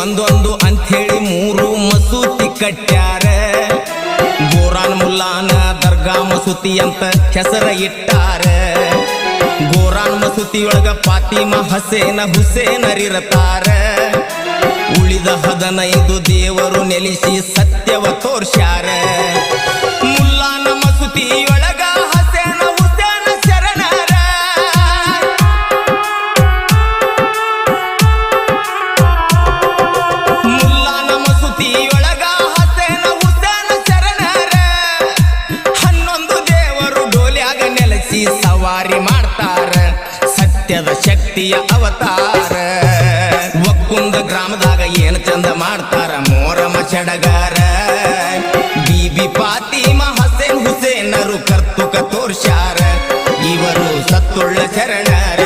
ಒಂದೊಂದು ಅಂಥೇಳಿ ಮೂರು ಮಸೂತಿ ಕಟ್ಟ್ಯಾರ ಗೋರಾನ್ ಮುಲ್ಲಾನ ದರ್ಗಾ ಮಸೂತಿ ಅಂತ ಹೆಸರ ಇಟ್ಟಾರ. ಗೋರಾನ್ ಮಸೂತಿಯೊಳಗ ಪಾತಿಮ ಹಸೇನ ಹುಸೇನರಿರತಾರ ಉಳಿದ ಹದಿನೈದು ದೇವರು ನೆಲೆಸಿ ಸತ್ಯವ ತೋರ್ಸ್ಯಾರ. ಮುಲ್ಲಾನ ಮಸೂತಿಯೊಳಗ ನೆಲೆಸಿ ಸವಾರಿ ಮಾಡ್ತಾರ, ಸತ್ಯದ ಶಕ್ತಿಯ ಅವತಾರ. ಒಕ್ಕುಂದ ಗ್ರಾಮದಾಗ ಏನು ಚಂದ ಮಾಡ್ತಾರ ಮೋರಮ ಚಡಗಾರ. ಬೀಬಿ ಪಾತಿಮ ಹಸೇನ್ ಹುಸೇನರು ಕರ್ತುಕ ತೋರ್ಸ್ಯಾರ, ಇವರು ಸತ್ತುಳ್ಳ ಶರಣರ.